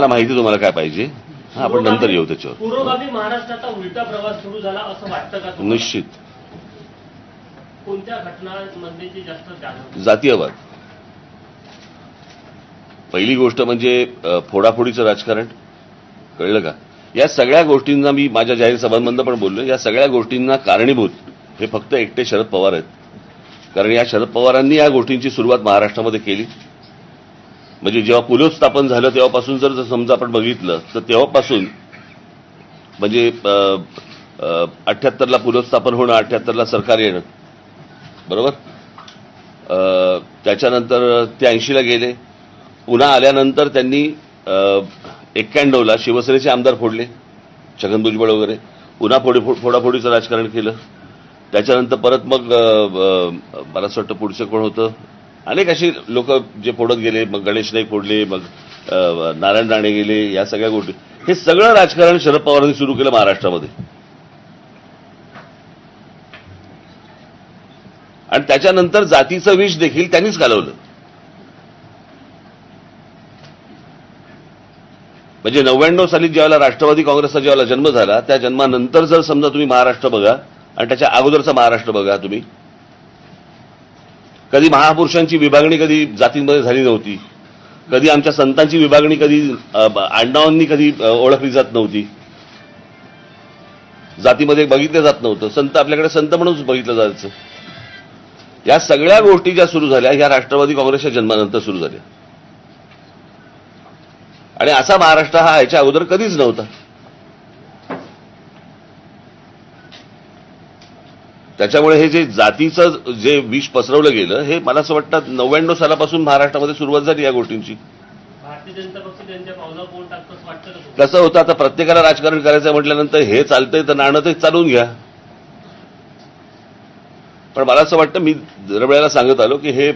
मला माहिती तुम्हाला काय पाहिजे? हा आपण नंतर येऊ त्याच्यावर. पूर्वगामी महाराष्ट्राचा उलटा प्रवास सुरू झाला असं वाटतं का तुम्हाला? निश्चित. कोणत्या घटनांमध्ये जास्त जाणवते? जातीयवाद. पहिली गोष्ट म्हणजे अ, फोडाफोडीचं राजकारण. कळलं का? या सगळ्या गोष्टींना मी माझ्या जाहीर सभांमधनं पण बोललो या सगळ्या गोष्टींना कारणीभूत हे फक्त एकटे शरद पवार आहेत. कारण या शरद पवारांनी या गोष्टींची सुरुवात महाराष्ट्रामध्ये केली. म्हणजे जेव्हा पुलोत्स्थापन झालं तेव्हापासून जर जर समजा आपण बघितलं तर तेव्हापासून म्हणजे अठ्ठ्याहत्तरला पुलोत्स्थापन होणं अठ्ठ्याहत्तरला सरकार येणं. बरोबर? त्याच्यानंतर ते ऐंशीला गेले. पुन्हा आल्यानंतर त्यांनी एक्क्याण्णवला शिवसेनेचे आमदार फोडले छगन भुजबळ वगैरे. पुन्हा फोडी फोडाफोडीचं राजकारण केलं. त्याच्यानंतर परत मग मला असं वाटतं पुढचं कोण होतं? अनेक अशी लोक जे फोडत गेले मग गणेश नाईक फोडले मग नारायण राणे गेले या सगळ्या गोष्टी. हे सगळं राजकारण शरद पवारांनी सुरू केलं महाराष्ट्रामध्ये. आणि त्याच्यानंतर जातीचं विष देखील त्यांनीच घालवलं. म्हणजे नव्याण्णव साली ज्यावेळेला राष्ट्रवादी काँग्रेसचा ज्यावेळेला जन्म झाला त्या जन्मानंतर जर समजा तुम्ही महाराष्ट्र बघा आणि त्याच्या अगोदरचा महाराष्ट्र बघा तुम्ही कधी महापुरुषांची विभागणी कधी जातींमध्ये झाली नव्हती. कधी आमच्या संतांची विभागणी कधी अ, आडनावांनी कधी ओळखली जात नव्हती. जातीमध्ये बघितलं जात नव्हतं. संत आपल्याकडे संत म्हणूनच बघितलं जायचं. या सगळ्या गोष्टी ज्या सुरू झाल्या ह्या राष्ट्रवादी काँग्रेसच्या जन्मानंतर सुरू झाल्या. आणि असा महाराष्ट्र हा याच्या अगोदर कधीच नव्हता. त्याच्यामुळे हे जे जातीचं जे विष पसरवलं गेलं हे मला असं वाटतं नव्याण्णव सालापासून महाराष्ट्रामध्ये सुरुवात झाली या गोष्टींची? कसं होतं. आता प्रत्येकाला राजकारण करायचं म्हटल्यानंतर हे चालतंय तर नाणं ते चालवून घ्या. पण मला असं वाटतं मी दर वेळेला सांगत आलो की हे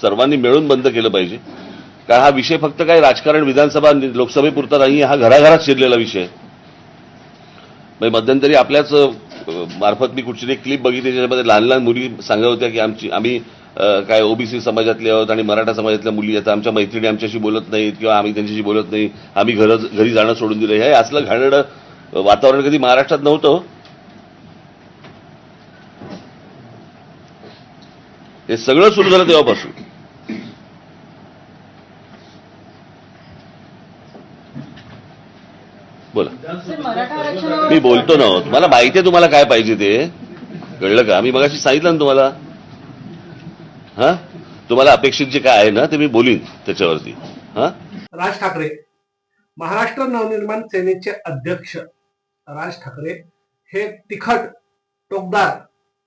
सर्वांनी मिळून बंद केलं पाहिजे. कारण हा विषय फक्त काही राजकारण विधानसभा लोकसभेपुरता नाही हा घराघरात शिरलेला विषय आहे. म्हणजे मध्यंतरी आपल्याच मार्फत मी कुठची एक क्लिप बघितली त्याच्यामध्ये लहान लहान मुली सांगत होत्या की आमची आम्ही काय ओबीसी समाजातले आहोत आणि मराठा समाजातल्या मुली आता आमच्या मैत्रिणी आमच्याशी बोलत नाहीत किंवा आम्ही त्यांच्याशी बोलत नाही आम्ही घर घरी जाणं सोडून दिलं. हे असलं घाणेरडं वातावरण कधी महाराष्ट्रात नव्हतं. हे सगळं सुरू झालं तेव्हापासून. बोला. मी बोलतो ना तुम्हाला माहिती आहे तुम्हाला काय पाहिजे ते. कळलं का? मी मगाशी सांगितलं ना तुम्हाला. हा? तुम्हाला अपेक्षित जे काय आहे ना ते मी बोलीन त्याच्यावरती. हा? राज ठाकरे महाराष्ट्र नवनिर्माण सेनेचे अध्यक्ष राज ठाकरे हे तिखट टोकदार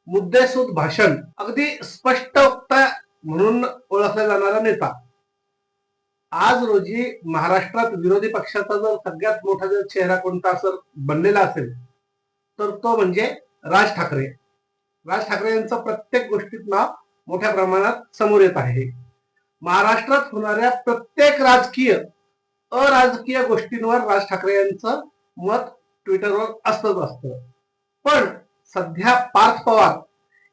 मुद्देसूद भाषण अगदी स्पष्ट वक्ता म्हणून ओळखला जाणारा नेता. आज रोजी महाराष्ट्रात विरोधी पक्षाचा जर सगळ्यात मोठा जर चेहरा कोणता असं बनलेला असेल तर तो म्हणजे राज ठाकरे. राज ठाकरे यांचं प्रत्येक गोष्टीत नाव मोठ्या प्रमाणात समोर येत आहे. महाराष्ट्रात होणाऱ्या प्रत्येक राजकीय अराजकीय गोष्टींवर राज ठाकरे यांचं मत ट्विटरवर असतच असतं. पण सध्या पार्थ पवार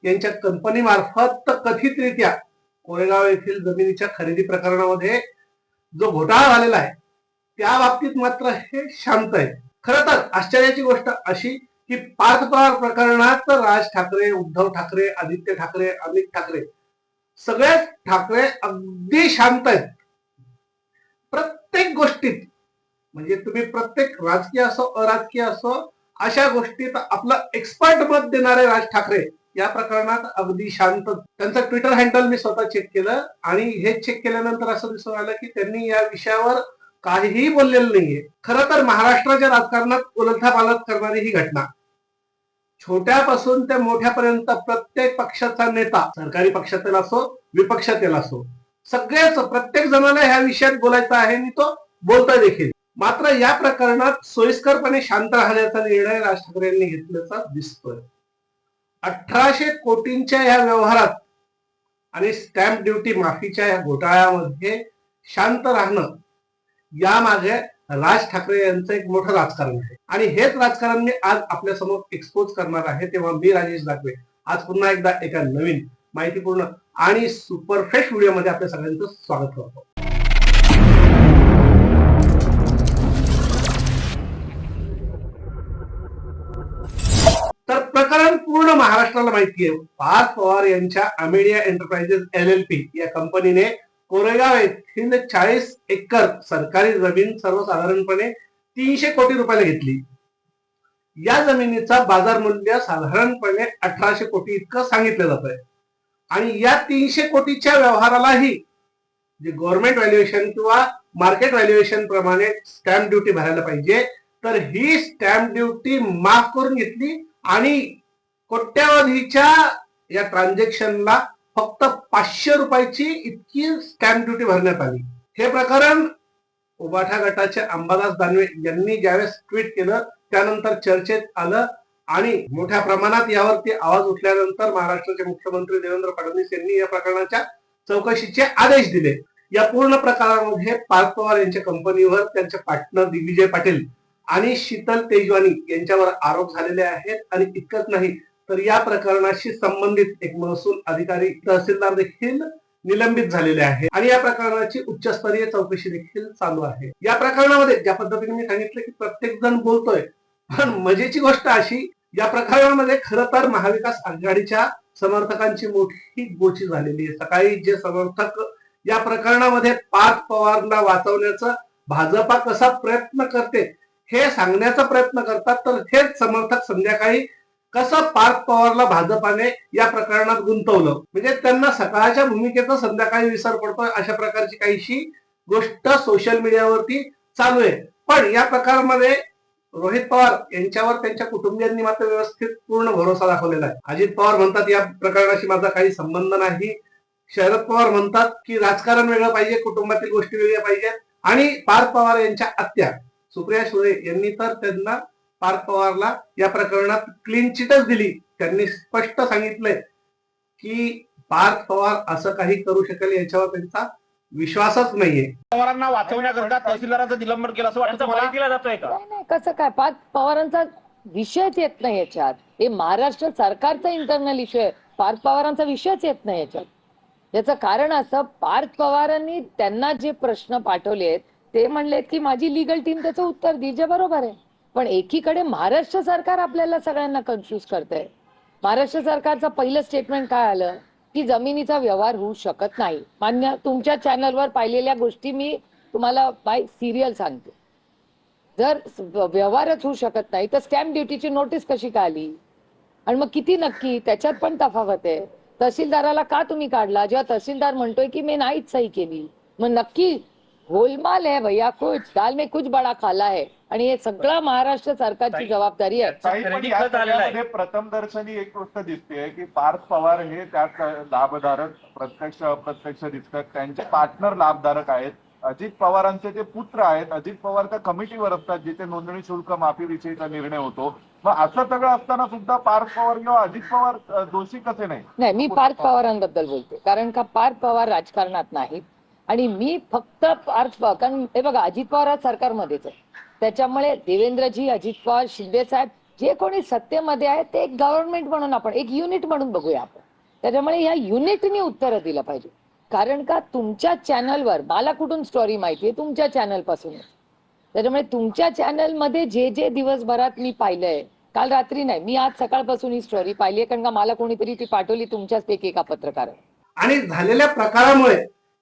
यांच्या कंपनी मार्फत कथितरित्या कोरेगाव येथील जमिनीच्या खरेदी प्रकरणामध्ये जो घोटाळा झालेला आहे त्या बाबतीत मात्र हे शांत आहे. खर तर आश्चर्याची गोष्ट अशी की पाच पार प्रकरणात राज ठाकरे उद्धव ठाकरे आदित्य ठाकरे अमित ठाकरे सगळेच ठाकरे अगदी शांत आहेत. प्रत्येक गोष्टीत म्हणजे तुम्ही प्रत्येक राजकीय असो अराजकीय असो अशा गोष्टीत आपलं एक्सपर्ट मत देणारे राज ठाकरे या प्रकरणात अगदी शांत त्यांचं ट्विटर हँडल मी स्वतः चेक केलं आणि हे चेक केल्यानंतर असं दिसून आलं की त्यांनी या विषयावर काहीही बोललेलं नाहीये. खरं तर महाराष्ट्राच्या राजकारणात उलथापालथ करणारी ही घटना. छोट्यापासून ते मोठ्यापर्यंत प्रत्येक पक्षाचा नेता सरकारी पक्षातील असो विपक्षातील असो सगळेच प्रत्येक जणाला ह्या विषयात बोलायचा आहे आणि तो बोलता देखील. मात्र या प्रकरणात सोयीस्करपणे शांत राहण्याचा निर्णय राज ठाकरे यांनी घेतल्याचा दिसतोय. अठराशे कोटींच्या या व्यवहारात आणि स्टॅम्प ड्युटी माफीच्या या घोटाळ्यामध्ये शांत राहणं यामागे राज ठाकरे यांचं एक मोठं राजकारण आहे. आणि हेच राजकारण मी आज आपल्यासमोर एक्सपोज करणार आहे तेव्हा मी राजेश दाखवे. आज पुन्हा एकदा एका नवीन माहितीपूर्ण आणि सुपरफ्रेश व्हिडिओमध्ये आपल्या सगळ्यांचं स्वागत करतो. माहिती आहे पार्थ पवार यांच्या Amadea enterprises L L P या कंपनीने कोरेगाव येथील चाळीस एकर सरकारी जमीन सर्वसाधारणपणे तीनशे कोटी रुपयाला घेतली. या जमिनीचा बाजार मूल्य साधारणपणे अठराशे कोटी इतकं सांगितलं जात आहे आणि या तीनशे कोटीच्या व्यवहारालाही जे गव्हर्नमेंट व्हॅल्युएशन किंवा मार्केट व्हॅल्युएशन प्रमाणे स्टॅम्प ड्युटी भरायला पाहिजे तर ही स्टॅम्प ड्युटी माफ करून घेतली आणि कोट्यावधीच्या या ट्रान्झॅक्शनला फक्त पाचशे रुपयाची इतकी स्टॅम्प ड्युटी भरण्यात आली. हे प्रकरण उबाठा गटाचे अंबादास दानवे यांनी ज्यावेळेस ट्विट केलं त्यानंतर चर्चेत आलं आणि मोठ्या प्रमाणात यावरती आवाज उठल्यानंतर महाराष्ट्राचे मुख्यमंत्री देवेंद्र फडणवीस यांनी या प्रकरणाच्या चौकशीचे आदेश दिले. या पूर्ण प्रकारामध्ये पार्थ पवार यांच्या कंपनीवर त्यांचे पार्टनर दिग्विजय पाटील आणि शीतल तेजवानी यांच्यावर आरोप झालेले आहेत आणि इतकंच नाही तर या प्रकरणाशी संबंधित एक महसूल अधिकारी तहसीलदार देखील निलंबित झालेले आहे आणि या प्रकरणाची उच्चस्तरीय चौकशी देखील चालू आहे. या प्रकरणामध्ये ज्या पद्धतीने मी सांगितलं की प्रत्येक जण बोलतोय पण मजेची गोष्ट अशी या प्रकरणामध्ये खरं तर महाविकास आघाडीच्या समर्थकांची मोठी गोची झालेली आहे. सकाळी जे समर्थक या प्रकरणामध्ये पार्थ पवारला वाचवण्याचा भाजपा कसा प्रयत्न करते हे सांगण्याचा प्रयत्न करतात. तर हेच समर्थक संध्याकाळी कसं पार्थ पवारला भाजपाने या प्रकरणात गुंतवलं? म्हणजे त्यांना सकाळच्या भूमिकेचा संध्याकाळी विसर पडतोय अशा प्रकारची काहीशी गोष्ट सोशल मीडियावरती चालू आहे. पण या प्रकारामध्ये रोहित पवार यांच्यावर त्यांच्या कुटुंबियांनी मात्र व्यवस्थित पूर्ण भरोसा दाखवलेला आहे. अजित पवार म्हणतात या प्रकरणाशी माझा काही संबंध नाही. शरद पवार म्हणतात की राजकारण वेगळं पाहिजे कुटुंबातील गोष्टी वेगळ्या पाहिजेत. आणि पार्थ पवार यांच्या आत्या सुप्रिया सुळे यांनी तर त्यांना पार्थ पवारला या प्रकरणात क्लीन चिटच दिली. त्यांनी स्पष्ट सांगितलंय की पार्थ पवार असं काही करू शकेल याच्यावर त्यांचा विश्वासच नाहीये. पवारांना वाचवण्याकरता तहसीलदाराचं निलंबन केलं असं वाटतं बळी दिला जातोय का? नाही नाही कसं काय? पाच पवारांचा विषयच येत नाही याच्यात. हे महाराष्ट्र सरकारचा इंटरनल इश्यू आहे. पार्थ पवारांचा विषयच येत नाही याच्यात. याचं कारण असं पार्थ पवारांनी त्यांना जे प्रश्न पाठवले आहेत ते म्हणलेत की माझी लिगल टीम त्याचं उत्तर दी जे बरोबर आहे. पण एकीकडे महाराष्ट्र सरकार आपल्याला सगळ्यांना कन्फ्युज करतंय. महाराष्ट्र सरकारचं पहिलं स्टेटमेंट काय आलं? की जमिनीचा व्यवहार होऊ शकत नाही. मान्य तुमच्या चॅनलवर पाहिलेल्या गोष्टी मी तुम्हाला बाय सिरियल सांगते. जर व्यवहारच होऊ शकत नाही तर स्टॅम्प ड्युटीची नोटीस कशी काय आली? आणि मग किती नक्की? त्याच्यात पण तफावत आहे. तहसीलदाराला का तुम्ही काढला? जेव्हा तहसीलदार म्हणतोय की मी नाहीच सही केली. मग नक्की गोलमाल आहे भैया कुछ। दाल में कुछ बडा खाला आहे आणि हे सगळं महाराष्ट्र सरकारची जबाबदारी आहे. ताई, पण या. सगळ्यामध्ये प्रथम दर्शनी एक गोष्ट दिसते की पार्थ पवार हे त्यात लाभधारक प्रत्यक्ष अप्रत्यक्ष दिसतात. त्यांचे पार्टनर लाभधारक आहेत. अजित पवारांचे जे पुत्र आहेत अजित पवार त्या कमिटीवर असतात जिथे नोंदणी शुल्क माफीविषयीचा निर्णय होतो. मग असं सगळं असताना सुद्धा पार्थ पवार किंवा अजित पवार अ, दोषी कसे नाही नाही मी पार्थ पवारांबद्दल बोलते. कारण का पार्थ पवार राजकारणात नाहीत. आणि मी फक्त पार्थ कारण हे बघा अजित पवार आज सरकारमध्येच आहे. त्याच्यामुळे देवेंद्रजी अजित पवार शिंदे साहेब जे कोणी सत्तेमध्ये आहे ते एक गव्हर्नमेंट म्हणून आपण एक युनिट म्हणून बघूया आपण. त्याच्यामुळे या युनिटनी उत्तरं दिलं पाहिजे. कारण का तुमच्या चॅनलवर मला कुठून स्टोरी माहिती आहे? तुमच्या चॅनलपासून त्याच्यामुळे तुमच्या चॅनलमध्ये जे जे दिवसभरात मी पाहिलंय काल रात्री नाही मी आज सकाळपासून ही स्टोरी पाहिली आहे कारण का मला कोणीतरी ती पाठवली तुमच्याच एक एका पत्रकार आणि झालेल्या प्रकारामुळे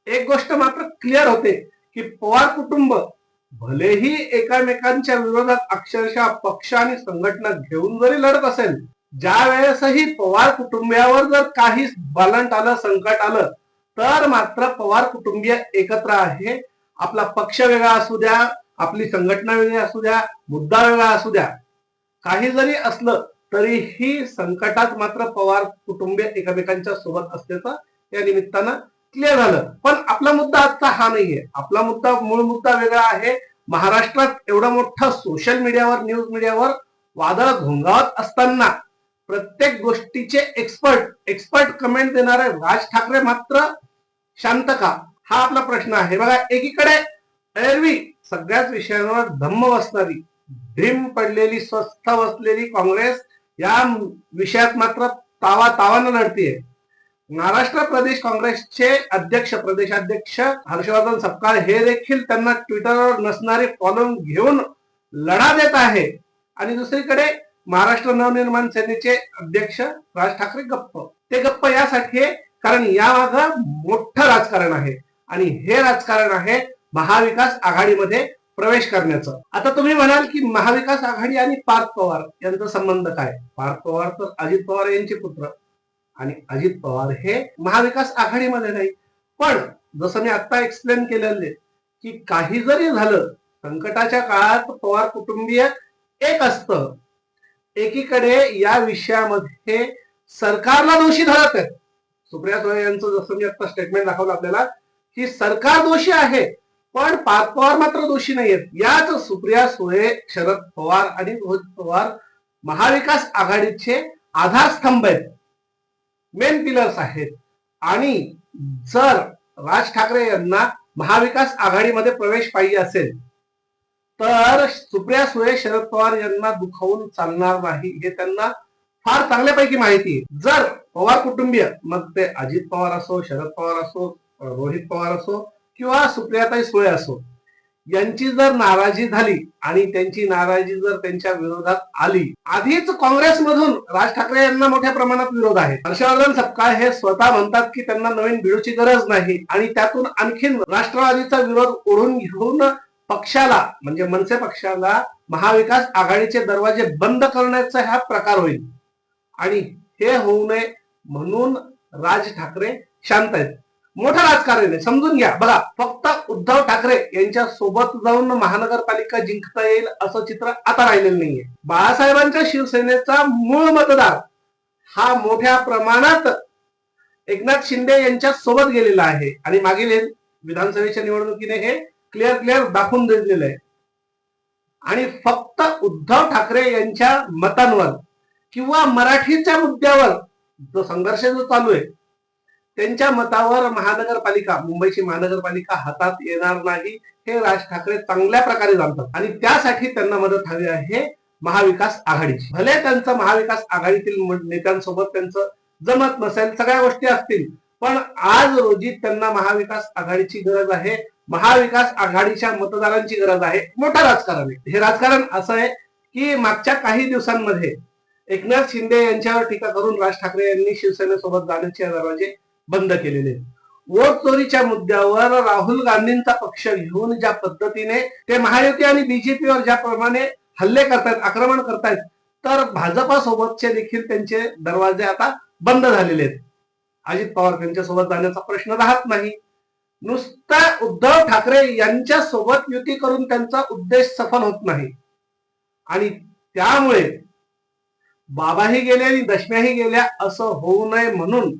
एक गोष्ट मात्र क्लिअर होते की पवार कुटुंब भलेही एकामेकांच्या विरोधात अक्षरशः पक्ष आणि संघटना घेऊन जरी लढत असेल ज्या वेळेसही पवार कुटुंबियावर जर काही बालंट आलं संकट आलं तर मात्र पवार कुटुंबीय एकत्र आहे. आपला पक्ष वेगळा असू द्या आपली संघटना वेगळी असू द्या मुद्दा वेगळा असू द्या. काही जरी असलं तरीही संकटात मात्र पवार कुटुंबीय एकमेकांच्या सोबत असल्याचं या निमित्तानं क्लिअर झालं. पण आपला मुद्दा आजचा हा नाहीये. आपला मुद्दा मूळ मुद्दा वेगळा आहे. महाराष्ट्रात एवढा मोठं सोशल मीडियावर न्यूज मीडियावर वादळ घोंगावत असताना प्रत्येक गोष्टीचे एक्सपर्ट एक्सपर्ट कमेंट देणारे राज ठाकरे मात्र शांत का? हा आपला प्रश्न आहे. बघा एकीकडे एरवी सगळ्याच विषयांवर धम्म बसणारी ढिम पडलेली स्वस्थ बसलेली काँग्रेस या विषयात मात्र तावा तावानं लढतीये. महाराष्ट्र प्रदेश काँग्रेसचे अध्यक्ष प्रदेशाध्यक्ष हर्षवर्धन सपकाळ हे देखील त्यांना ट्विटरवर नसणारे कॉलम घेऊन लढा देत आहे. आणि दुसरीकडे महाराष्ट्र नवनिर्माण सेनेचे अध्यक्ष राज ठाकरे गप्प. ते गप्प यासाठी कारण या माग मोठं राजकारण आहे. आणि हे राजकारण आहे महाविकास आघाडीमध्ये प्रवेश करण्याचं. आता तुम्ही म्हणाल की महाविकास आघाडी आणि पार्थ पवार यांचा संबंध काय? पार्थ पवार तर अजित पवार यांचे पुत्र. आणि अजित पवार हे महाविकास आघाडीमध्ये नाही. पण जसं मी आता एक्सप्लेन केलेलं आहे की काही जरी झालं संकटाच्या काळात पवार कुटुंबीय एक असतं. एकीकडे या विषयामध्ये सरकारला दोषी धरत आहेत. सुप्रिया सुळे यांचं जसं मी आता स्टेटमेंट दाखवलं आपल्याला की सरकार दोषी आहे पण पार्थ पवार मात्र दोषी नाहीयेत. याच सुप्रिया सुळे शरद पवार आणि रोहित पवार महाविकास आघाडीचे आधारस्तंभ आहेत. मेन पिलर्स आहेत. आणि जर राज ठाकरे यांना महाविकास आघाडीमध्ये प्रवेश पाहिजे असेल तर सुप्रिया सुळे शरद पवार यांना दुखावून चालणार नाही हे त्यांना फार चांगल्यापैकी माहिती आहे. जर पवार कुटुंबीय मग ते अजित पवार असो शरद पवार असो रोहित पवार असो किंवा सुप्रियाताई सुळे असो यांची जर नाराजी झाली आणि त्यांची नाराजी जर त्यांच्या विरोधात आली आधीच काँग्रेसमधून राज ठाकरे यांना मोठ्या प्रमाणात विरोध आहे. हर्षवर्धन सपकाळ हे स्वतः म्हणतात की त्यांना नवीन बिडूची गरज नाही आणि त्यातून आणखीन राष्ट्रवादीचा विरोध ओढून घेऊन पक्षाला म्हणजे मनसे पक्षाला महाविकास आघाडीचे दरवाजे बंद करण्याचा हा प्रकार होईल. आणि हे होऊ नये म्हणून राज ठाकरे शांत आहेत. मोठं राजकारण आहे. समजून घ्या. बघा फक्त उद्धव ठाकरे यांच्या सोबत जाऊन महानगरपालिका जिंकता येईल असं चित्र आता राहिलेलं नाहीये. बाळासाहेबांच्या शिवसेनेचा मूळ मतदार हा मोठ्या प्रमाणात एकनाथ शिंदे यांच्या सोबत गेलेला आहे. आणि मागील विधानसभेच्या निवडणुकीने हे क्लिअर क्लिअर दाखवून दिलेलं आहे. आणि फक्त उद्धव ठाकरे यांच्या मतांवर किंवा मराठीच्या मुद्द्यावर जो संघर्ष जो चालू आहे त्यांच्या मतावर महानगरपालिका मुंबईची महानगरपालिका हातात येणार नाही हे राज ठाकरे चांगल्या प्रकारे जाणतात. आणि त्यासाठी त्यांना मदत हवी आहे महाविकास आघाडीची. भले त्यांचं महाविकास आघाडीतील नेत्यांसोबत त्यांचं जमत नसेल सगळ्या गोष्टी असतील पण आज रोजी त्यांना महाविकास आघाडीची गरज आहे. महाविकास आघाडीच्या मतदारांची गरज आहे. मोठं राजकारण आहे. हे राजकारण असं आहे की मागच्या काही दिवसांमध्ये एकनाथ शिंदे यांच्यावर टीका करून राज ठाकरे यांनी शिवसेनेसोबत जाण्याचे दरवाजे बंद केलेले वोट चोरीच्या मुद्द्यावर राहुल गांधींचा पक्ष घेऊन ज्या पद्धतीने ते महायुती आणि बीजेपीवर ज्याप्रमाणे हल्ले करतायत आक्रमण करतायत तर भाजपा सोबतचे देखील त्यांचे दरवाजे आता बंद झालेले आहेत. अजित पवार त्यांच्यासोबत जाण्याचा प्रश्न राहत नाही. नुसता उद्धव ठाकरे यांच्या सोबत युती करून त्यांचा उद्देश सफल होत नाही. आणि त्यामुळे बाबाही गेले आणि दशम्याही गेल्या असं होऊ नये म्हणून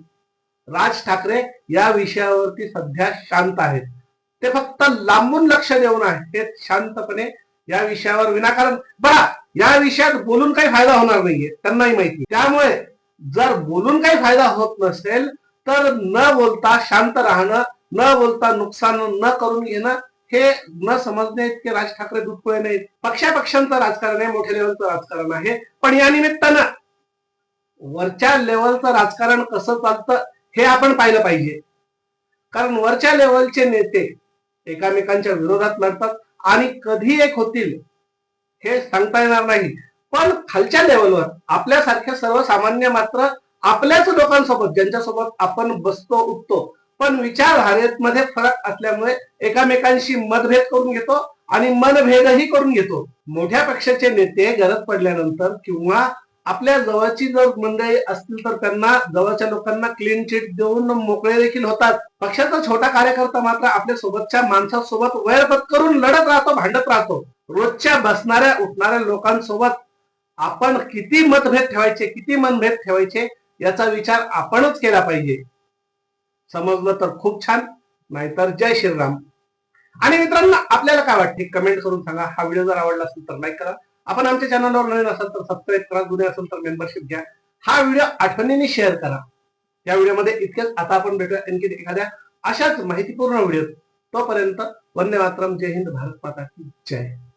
राज ठाकरे या विषयावरती सध्या शांत आहेत. ते फक्त लांबून लक्ष देऊन आहेत शांतपणे या विषयावर विनाकारण. बघा या विषयात बोलून काही फायदा होणार नाहीये त्यांनाही माहिती. त्यामुळे जर बोलून काही फायदा होत नसेल तर न बोलता शांत राहणं न बोलता नुकसान न करून घेणं हे न समजणे इतके राज ठाकरे दुधपुळे नाहीत. पक्षापक्षांचं राजकारण आहे मोठ्या लेवलचं राजकारण आहे. पण या निमित्तानं वरच्या लेवलचं राजकारण कसं चालतं हे आपण पाहिलं पाहिजे. कारण वरच्या लेवलचे नेते एकामेकांच्या विरोधात लढतात आणि कधी एक होतील हे सांगता येणार नाही. पण खालच्या लेवलवर आपल्यासारख्या सर्वसामान्य मात्र आपल्याच लोकांसोबत ज्यांच्यासोबत आपण बसतो उठतो पण विचारधारेमध्ये फरक असल्यामुळे एकामेकांशी मतभेद करून घेतो आणि मनभेदही करून घेतो. मोठ्या पक्षाचे नेते गरज पडल्यानंतर किंवा आपल्या जवळची जर मंडळी असतील तर त्यांना जवळच्या लोकांना क्लीन चिट देऊन मोकळे देखील होतात. पक्षाचा छोटा कार्यकर्ता मात्र आपल्या सोबतच्या माणसासोबत वैरपत करून लढत राहतो भांडत राहतो. रोजच्या बसणाऱ्या उठणाऱ्या लोकांसोबत आपण किती मतभेद ठेवायचे किती मनभेद ठेवायचे याचा विचार आपणच केला पाहिजे. समजलं तर खूप छान नाहीतर जय श्रीराम. आणि मित्रांनो आपल्याला काय वाटते? कमेंट करून सांगा. हा व्हिडिओ जर आवडला असेल तर लाईक करा. आपण आमच्या चॅनलवर नवीन असाल तर सबस्क्राईब करा जुने असेल तर मेंबरशिप घ्या. हा व्हिडिओ आठवणीने शेअर करा. या व्हिडिओमध्ये इतकेच. आता आपण भेटूया आणखी एखाद्या अशाच माहितीपूर्ण व्हिडिओ तोपर्यंत वंदे मातरम. जय हिंद भारत माता की जय.